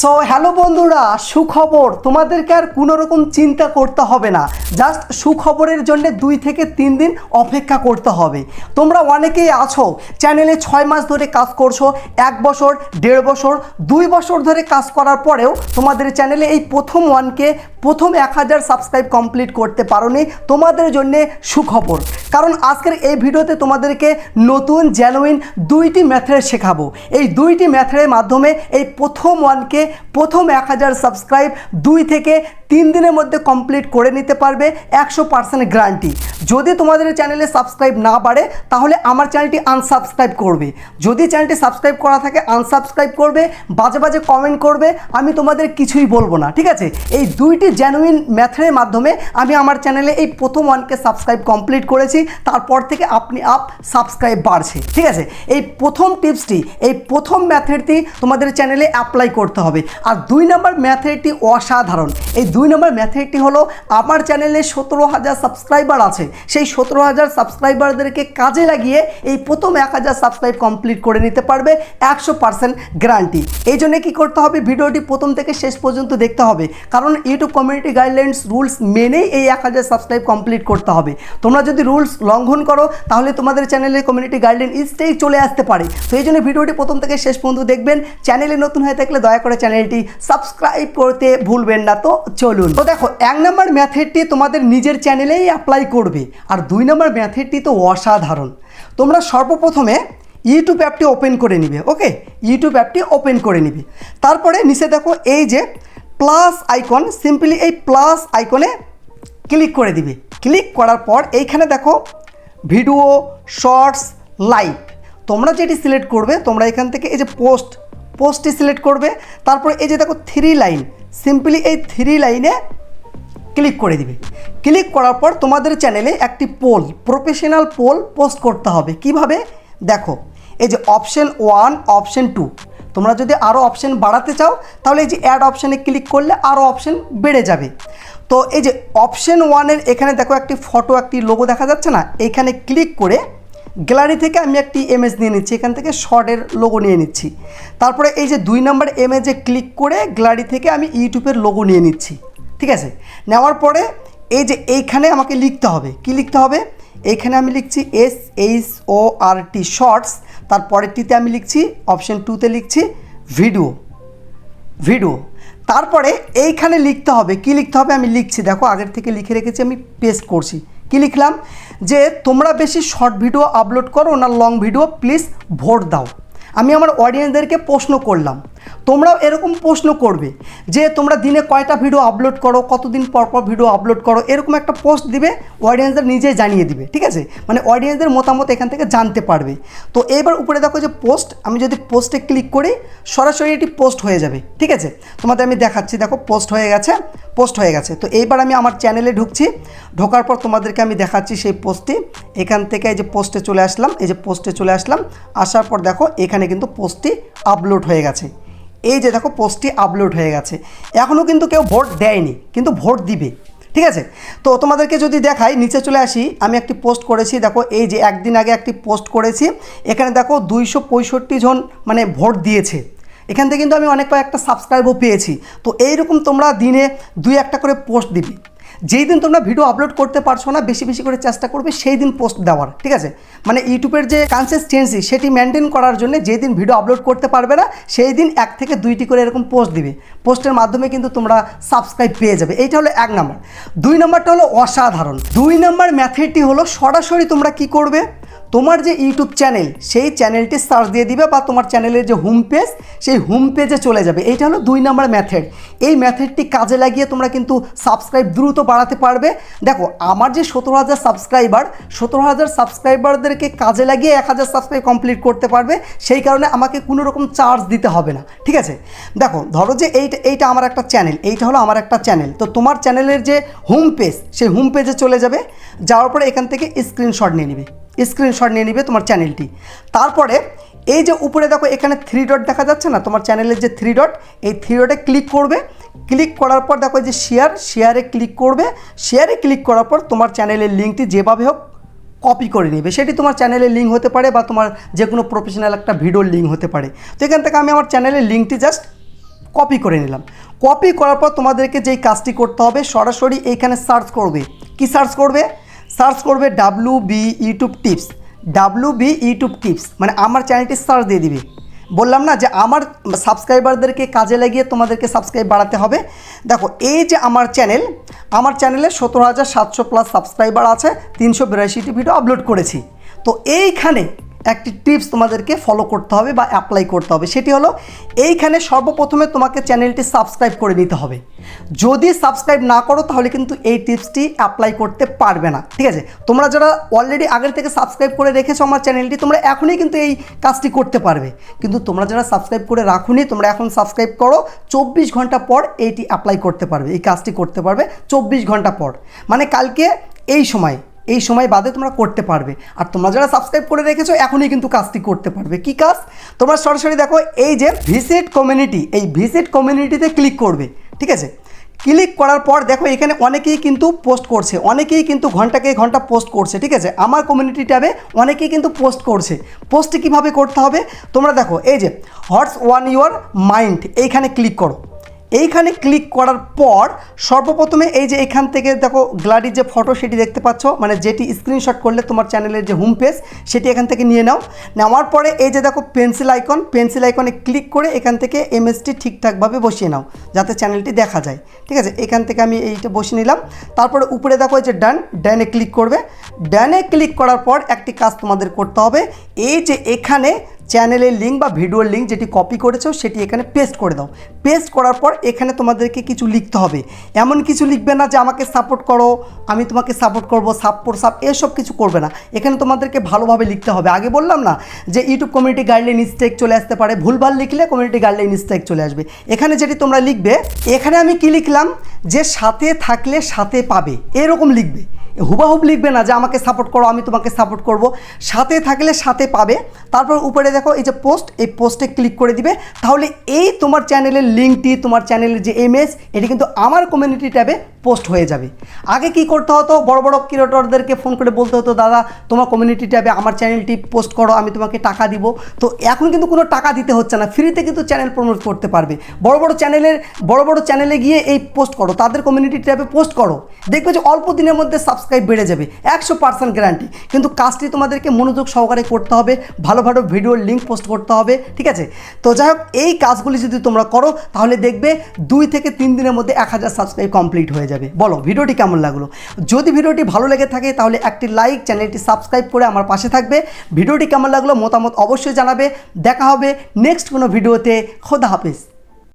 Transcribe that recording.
So hello বন্ধুরা, সুখবর। তোমাদেরকে আর কোনো রকম চিন্তা করতে হবে না। জাস্ট সুখবরের জন্য দুই থেকে তিন দিন অপেক্ষা করতে হবে। তোমরা অনেকেই আছো চ্যানেলে ছয় মাস ধরে কাজ করছ, এক বছর, দেড় বছর, দুই বছর ধরে কাজ করার পরেও তোমাদের চ্যানেলে এই প্রথম ওয়ানকে প্রথম এক হাজার সাবস্ক্রাইব কমপ্লিট করতে পারোনি। তোমাদের জন্যে সুখবর। কারণ আজকের এই ভিডিওতে তোমাদেরকে নতুন জেনুইন দুইটি মেথড শেখাবো। এই দুইটি মেথডের মাধ্যমে এই প্রথম ওয়ানকে প্রথম এক হাজার সাবস্ক্রাইব দুই থেকে তিন দিনের মধ্যে কমপ্লিট করে নিতে পারবে একশো পার্সেন্ট গ্যারান্টি যদি তোমাদের চ্যানেলে সাবস্ক্রাইব না বাড়ে, তাহলে আমার চ্যানেলটি আনসাবস্ক্রাইব করবে। যদি চ্যানেলটি সাবস্ক্রাইব করা থাকে আনসাবস্ক্রাইব করবে, বাজে বাজে কমেন্ট করবে, আমি তোমাদের কিছুই বলব না, ঠিক আছে? এই দুইটি জেনুইন মেথডের মাধ্যমে আমি আমার চ্যানেলে এই প্রথম ওয়ানকে সাবস্ক্রাইব কমপ্লিট করেছি, তারপর থেকে আপনি আপ সাবস্ক্রাইব বাড়ছে, ঠিক আছে? এই প্রথম টিপসটি এই প্রথম মেথডটি তোমাদের চ্যানেলে অ্যাপ্লাই করতে হবে। আর দুই নম্বর মেথডটি অসাধারণ। এই দুই নম্বর মেথডটি হলো, আমার চ্যানেলে সতেরো হাজার সাবস্ক্রাইবার আছে। সেই সতেরো হাজার সাবস্ক্রাইবারদেরকে কাজে লাগিয়ে এই প্রথম এক হাজার সাবস্ক্রাইব কমপ্লিট করে নিতে পারবে একশো পার্সেন্ট গ্যারান্টি এই জন্য কী করতে হবে? ভিডিওটি প্রথম থেকে শেষ পর্যন্ত দেখতে হবে। কারণ ইউটিউব কমিউনিটি গাইডলাইন্স রুলস মেনেই এই এক হাজার সাবস্ক্রাইব কমপ্লিট করতে হবে। তোমরা যদি রুলস লঙ্ঘন করো, তাহলে তোমাদের চ্যানেলে কমিউনিটি গাইডলাইন ইস্টেই চলে আসতে পারে। তো এই জন্য ভিডিওটি প্রথম থেকে শেষ পর্যন্ত দেখবেন। চ্যানেলে নতুন হয়ে থাকলে দয়া করে চ্যানেলটি সাবস্ক্রাইব করতে ভুলবেন না। তো চলুন। তো দেখো, এক নম্বর ম্যাথডটি তোমাদের নিজের চ্যানেলেই অ্যাপ্লাই করবে, আর দুই নম্বর ম্যাথডটি তো অসাধারণ। তোমরা সর্বপ্রথমে ইউটিউব অ্যাপটি ওপেন করে নিবে ওকে ইউটিউব অ্যাপটি ওপেন করে নিবে। তারপরে নিচে দেখো, এই যে প্লাস আইকন সিম্পলি এই প্লাস আইকনে ক্লিক করে দিবে। ক্লিক করার পর এইখানে দেখো ভিডিও শর্টস লাইভ তোমরা যেটি সিলেক্ট করবে, তোমরা এখান থেকে এই যে পোস্ট পোস্টটি সিলেক্ট করবে। তারপরে এই যে দেখো থ্রি লাইন সিম্পলি এই থ্রি লাইনে ক্লিক করে দিবে। ক্লিক করার পর তোমাদের চ্যানেলে একটি পোল প্রফেশনাল পোল পোস্ট করতে হবে। কীভাবে? দেখো, এই যে অপশন ওয়ান অপশন টু তোমরা যদি আরও অপশন বাড়াতে চাও, তাহলে এই যে অ্যাড অপশানে ক্লিক করলে আরও অপশন বেড়ে যাবে। তো এই যে অপশন ওয়ানের এখানে দেখো একটি ফটো একটি লোগো দেখা যাচ্ছে না? এইখানে ক্লিক করে গ্যালারি থেকে আমি একটি ইমেজ নিয়ে নিচ্ছি, এখান থেকে শর্টের লোগো নিয়ে নিচ্ছি। তারপরে এই যে দুই নম্বর ইমেজে ক্লিক করে গ্যালারি থেকে আমি ইউটিউবের লোগো নিয়ে নিচ্ছি, ঠিক আছে? নেওয়ার পরে এই যে এইখানে আমাকে লিখতে হবে, কি লিখতে হবে? এইখানে আমি লিখছি S H O R T shorts তারপরেরটিতে আমি লিখছি অপশন টুতে লিখছি ভিডিও ভিডিও তারপরে এইখানে লিখতে হবে, কি লিখতে হবে আমি লিখছি, দেখো আগের থেকে লিখে রেখেছি, আমি পেস্ট করছি। কি লিখলাম? যে তোমরা বেশি শর্ট ভিডিও আপলোড করো না লং ভিডিও প্লিজ ভোট দাও। আমি আমার অডিয়েন্সদেরকে প্রশ্ন করলাম। তোমরাও এরকম প্রশ্ন করবে যে তোমরা দিনে কয়টা ভিডিও আপলোড করো, কতদিন পর পর ভিডিও আপলোড করো, এরকম একটা পোস্ট দিবে অডিয়েন্সদের নিজেই জানিয়ে দিবে, ঠিক আছে? মানে অডিয়েন্সদের মতামত এখান থেকে জানতে পারবে। তো এবার উপরে দেখো যে পোস্ট আমি যদি পোস্টে ক্লিক করি, সরাসরি এটি পোস্ট হয়ে যাবে, ঠিক আছে? তোমাদের আমি দেখাচ্ছি, দেখো পোস্ট হয়ে গেছে পোস্ট হয়ে গেছে। তো এইবার আমি আমার চ্যানেলে ঢুকছি, ঢোকার পর তোমাদেরকে আমি দেখাচ্ছি সেই পোস্টটি এখান থেকে এই যে পোস্টে চলে আসলাম, এই যে পোস্টে চলে আসলাম, আসার পর দেখো এখানে কিন্তু পোস্টটি আপলোড হয়ে গেছে। এই যে দেখো পোস্টটি আপলোড হয়ে গেছে। এখনও কিন্তু কেউ ভোট দেয়নি, কিন্তু ভোট দিবে, ঠিক আছে? তো তোমাদেরকে যদি দেখাই, নিচে চলে আসি, আমি একটি পোস্ট করেছি, দেখো এই যে একদিন আগে একটি পোস্ট করেছি, এখানে দেখো দুইশো পঁয়ষট্টি জন মানে ভোট দিয়েছে। এখান থেকে কিন্তু আমি অনেক কয়েকটা সাবস্ক্রাইবও পেয়েছি। তো এইরকম তোমরা দিনে দুই একটা করে পোস্ট দিবে। যেই দিন তোমরা ভিডিও আপলোড করতে পারছ না, বেশি বেশি করে চেষ্টা করবে সেই দিন পোস্ট দেওয়ার, ঠিক আছে? মানে ইউটিউবের যে কনসিস্টেন্সি সেটি মেনটেন করার জন্য যেই দিন ভিডিও আপলোড করতে পারবে না, সেই দিন এক থেকে দুইটি করে এরকম পোস্ট দিবে। পোস্টের মাধ্যমে কিন্তু তোমরা সাবস্ক্রাইব পেয়ে যাবে। এইটা হলো এক নম্বর দুই নম্বরটা হলো অসাধারণ। দুই নম্বর ম্যাথডটি হলো সরাসরি তোমরা কি করবে? তোমার যে ইউটিউব চ্যানেল সেই চ্যানেলটি সার্চ দিয়ে দিবে বা তোমার চ্যানেলের যে হোম পেজ সেই হোম পেজে চলে যাবে। এইটা হলো দুই নম্বর মেথড এই মেথডটি কাজে লাগিয়ে তোমরা কিন্তু সাবস্ক্রাইব দ্রুত বাড়াতে পারবে। দেখো, আমার যে সতেরো হাজার সাবস্ক্রাইবার সতেরো হাজার সাবস্ক্রাইবারদেরকে কাজে লাগিয়ে এক হাজার সাবস্ক্রাইব কমপ্লিট করতে পারবে, সেই কারণে আমাকে কোনো রকম চার্জ দিতে হবে না, ঠিক আছে? দেখো, ধরো যে এইটা এইটা আমার একটা চ্যানেল এইটা হলো আমার একটা চ্যানেল তো তোমার চ্যানেলের যে হোম পেজ সেই হোম পেজে চলে যাবে, যাওয়ার পরে এখান থেকে স্ক্রিনশট নিয়ে নেবে স্ক্রিনশট নিয়ে নিবে তোমার চ্যানেলটি তারপরে এই যে উপরে দেখো, এখানে থ্রি ডট দেখা যাচ্ছে না? তোমার চ্যানেলের যে থ্রি ডট এই থ্রি ডটে ক্লিক করবে ক্লিক করার পর দেখো যে শেয়ার শেয়ারে ক্লিক করবে। শেয়ারে ক্লিক করার পর তোমার চ্যানেলের লিঙ্কটি যেভাবে হোক কপি করে নেবে। সেটি তোমার চ্যানেলের লিঙ্ক হতে পারে বা তোমার যে কোনো প্রফেশনাল একটা ভিডিওর লিঙ্ক হতে পারে। তো এখান থেকে আমি আমার চ্যানেলের লিঙ্কটি জাস্ট কপি করে নিলাম। কপি করার পর তোমাদেরকে যেই কাজটি করতে হবে, সরাসরি এইখানে সার্চ করবে। কি সার্চ করবে? সার্চ করবে W B YouTube tips W B YouTube tips মানে আমার চ্যানেলটি সার্চ দিয়ে দিবে। বললাম না যে আমার সাবস্ক্রাইবারদেরকে কাজে লাগিয়ে তোমাদেরকে সাবস্ক্রাইব বাড়াতে হবে। দেখো, এই যে আমার চ্যানেল আমার চ্যানেলে সতেরো হাজার সাতশো প্লাস সাবস্ক্রাইবার আছে, তিনশো বিরাশিটি ভিডিও আপলোড করেছি। তো এইখানে একটি টিপস তোমাদেরকে ফলো করতে হবে বা অ্যাপ্লাই করতে হবে। সেটি হলো, এইখানে সর্বপ্রথমে তোমাকে চ্যানেলটি সাবস্ক্রাইব করে নিতে হবে। যদি সাবস্ক্রাইব না করো, তাহলে কিন্তু এই টিপসটি অ্যাপ্লাই করতে পারবে না। ঠিক আছে? তোমরা যারা অলরেডি আগের থেকে সাবস্ক্রাইব করে রেখেছো আমার চ্যানেলটি, তোমরা এখনই কিন্তু এই কাজটি করতে পারবে। কিন্তু তোমরা যারা সাবস্ক্রাইব করে রাখুনি, তোমরা এখন সাবস্ক্রাইব করো, চব্বিশ ঘণ্টা পর এইটি অ্যাপ্লাই করতে পারবে। এই কাজটি করতে পারবে চব্বিশ ঘণ্টা পর। মানে কালকে এই সময়। এই সময় বাদে তোমরা করতে পারবে। আর তোমরা যারা সাবস্ক্রাইব করে রেখেছো, এখনই কিন্তু কাজটি করতে পারবে। কি কাজ? তোমরা সরাসরি দেখো, এই যে ভিসিট কমিউনিটি এই ভিসিট কমিউনিটিতে ক্লিক করবে। ঠিক আছে? ক্লিক করার পর দেখো, এখানে অনেকেই কিন্তু পোস্ট করছে। অনেকেই কিন্তু ঘন্টাকে ঘণ্টা পোস্ট করছে। ঠিক আছে? আমার কমিউনিটি ট্যাবে অনেকেই কিন্তু পোস্ট করছে। পোস্টটি কীভাবে করতে হবে? তোমরা দেখো, এই যে হটস ওয়ান ইউর মাইন্ড এইখানে ক্লিক করো। এইখানে ক্লিক করার পর সর্বপ্রথমে এই যে এখান থেকে দেখো গ্লাডির যে ফটো সেটি দেখতে পাচ্ছ মানে যেটি স্ক্রিনশট করলে তোমার চ্যানেলের যে হোম পেজ সেটি এখান থেকে নিয়ে নাও। নেওয়ার পরে এই যে দেখো পেন্সিল আইকন পেন্সিল আইকনে ক্লিক করে এখান থেকে এমএসটি ঠিকঠাকভাবে বসিয়ে নাও, যাতে চ্যানেলটি দেখা যায়। ঠিক আছে? এখান থেকে আমি এইটা বসিয়ে নিলাম। তারপরে উপরে দেখো এই যে ডান ডানে ক্লিক করবে। ডানে ক্লিক করার পর একটি কাজ তোমাদের করতে হবে। এই যে এখানে চ্যানেলের লিঙ্ক বা ভিডিওর লিঙ্ক যেটি কপি করেছ সেটি এখানে পেস্ট করে দাও। পেস্ট করার পর এখানে তোমাদেরকে কিছু লিখতে হবে। এমন কিছু লিখবে না যে আমাকে সাপোর্ট করো, আমি তোমাকে সাপোর্ট করব সাপোর্ট সাপ, এসব কিছু করবে না। এখানে তোমাদেরকে ভালোভাবে লিখতে হবে। আগে বললাম না যে ইউটিউব কমিউনিটি গাইডলাইন স্ট্রাইক চলে আসতে পারে। ভুলভাল লিখলে কমিউনিটি গাইডলাইন স্ট্রাইক চলে আসবে। এখানে যেটি তোমরা লিখবে, এখানে আমি কি লিখলাম? যে সাথে থাকলে সাথে পাবে। এরকম লিখবে। হুবাহুব লিখবে না যে আমাকে সাপোর্ট করো, আমি তোমাকে সাপোর্ট করব। সাথে থাকলে সাথে পাবে। তারপর উপরে দেখো, এই যে পোস্ট এই পোস্টে ক্লিক করে দিবে। তাহলে এই তোমার চ্যানেলের লিঙ্কটি তোমার চ্যানেলের যে এমএস এটি কিন্তু আমার কমিউনিটি ট্যাবে পোস্ট হয়ে যাবে। আগে কি করতে হতো? বড় বড় ক্রিয়েটরদেরকে ফোন করে বলতে হতো, দাদা, তোমার কমিউনিটি ট্যাবে আমার চ্যানেলটি পোস্ট করো, আমি তোমাকে টাকা দিব। তো এখন কিন্তু কোনো টাকা দিতে হচ্ছে না। ফ্রিতে কিন্তু চ্যানেল প্রমোট করতে পারবে। বড় বড় চ্যানেলের বড় বড় চ্যানেলে গিয়ে এই পোস্ট করো। তাদের কমিউনিটি ট্যাবে পোস্ট করো। দেখবে যে অল্প দিনের মধ্যে সাবস্ক্রাইব বেড়ে যাবে, একশো পার্সেন্ট গ্যারান্টি কিন্তু কাজটি তোমাদেরকে মনোযোগ সহকারে করতে হবে, ভালো ভালো ভিডিওর লিঙ্ক পোস্ট করতে হবে, ঠিক আছে? তো যাই হোক, এই কাজগুলি যদি তোমরা করো, তাহলে দেখবে দুই থেকে তিন দিনের মধ্যে এক হাজার সাবস্ক্রাইব কমপ্লিট হয়ে যাবে। বলো ভিডিওটি কেমন লাগল? যদি ভিডিওটি ভালো লেগে থাকে, তাহলে একটি লাইক চ্যানেলটি সাবস্ক্রাইব করে আমার পাশে থাকবে। ভিডিওটি কেমন লাগল, মতামত অবশ্যই জানাবে। দেখা হবে নেক্সট কোনো ভিডিওতে খোদা হাফিজ।